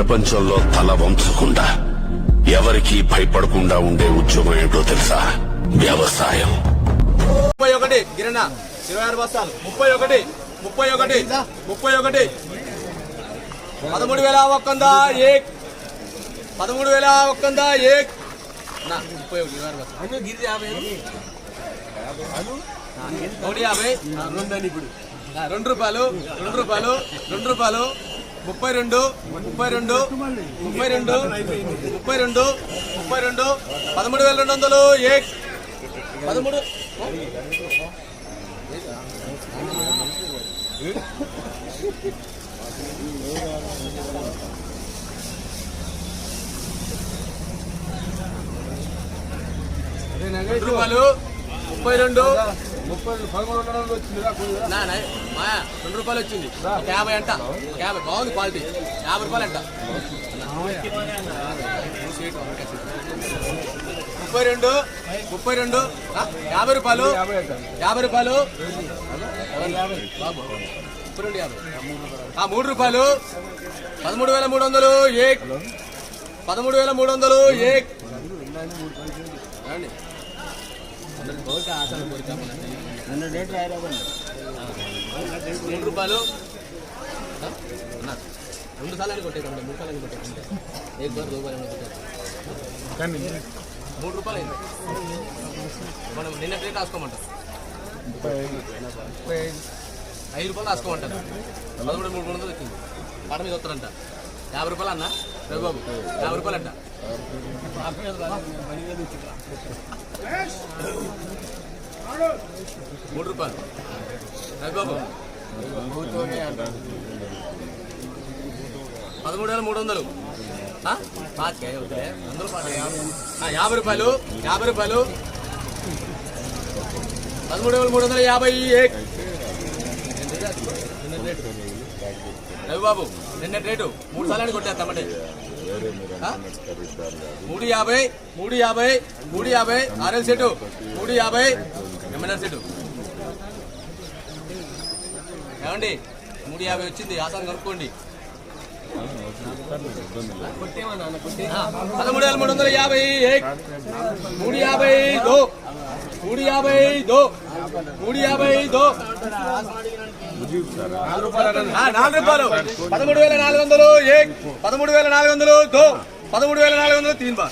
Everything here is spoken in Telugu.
ప్రపంచంలో తల వంచకుండా ఎవరికీ భయపడకుండా ఉండే ఉద్యోగం ఏంటో తెలుసా? వ్యవసాయం. ముప్పై ఒకటి గిరణ. ఇరవై ఆరు బస్తాలు. ముప్పై ఒకటి ముప్పై ఒకటి ముప్పై ఒకటి. పదమూడు వేల ఒక్కంద ఏక్. పదమూడు వేల ఒక్కంద నా ముప్పై ఒకటి ఇరవై ఆరు బస్తాలు. గిరి యాభై యాభై. రెండు రూపాయలు రెండు రూపాయలు రెండు రూపాయలు. ముప్పై రెండు ముప్పై రెండు ముప్పై రెండు ముప్పై రెండు ముప్పై రెండు పదమూడు వేల రెండు వందలు ఏ పదమూడు. రూపాయలు ముప్పై రెండు మాయా, రెండు రూపాయలు వచ్చింది. యాభై అంట. యాభై. బాగుంది క్వాలిటీ. యాభై రూపాయలు అంట. ముప్పై రెండు ముప్పై రెండు యాభై రూపాయలు. యాభై రూపాయలు. ముప్పై రెండు యాభై. ఆ, మూడు రూపాయలు. పదమూడు వేల మూడు వందలు ఏక్. పదమూడు వేల మూడు వందలు ఏక్. ఆశలు కోరిక మనకి. మూడు రూపాయలు రెండు సార్లు కొట్టేకండి మూడు సార్లు కొట్టేకండి ఏక్ బార్ ఏమైనా కొట్టేయండి. మూడు రూపాయలు అయింది మనం నిన్న రేట్ రాసుకోమంటారు. ఐదు రూపాయలు రాసుకోమంటారు. పదమూడు మూడు మూడు వందలు వచ్చింది. పాట మీద వస్తారంట. యాభై రూపాయలు అన్న? రవిబాబు యాభై రూపాయలు అంట. మూడు రూపాయలు. రవిబాబు పదమూడు వేల మూడు వందలు. పాతికే, వద్దులే. యాభై. రూపాయలు యాభై రూపాయలు. పదమూడు వేల మూడు వందల యాభై రవిబాబు నిన్న రేటు మూడు సార్లు కొట్టేస్తామండి. మూడు యాభై మూడు యాభై మూడు యాభై ఆర్ఎల్ సెటు మూడు యాభై ఎంఎన్ఆర్ సెటు. ఏమండి? మూడు యాభై వచ్చింది. ఆసాన్ కనుక్కోండి. పదమూడు వేల మూడు వందల యాభై మూడు యాభై దో. మూడు యాభై దో. మూడు యాభై దో. నాలుగు రూపాయలు. పదమూడు వేల నాలుగు వందలు ఏ పదమూడు వేల నాలుగు వందలు దో. పదమూడు వేల నాలుగు వందలు తీన్ బా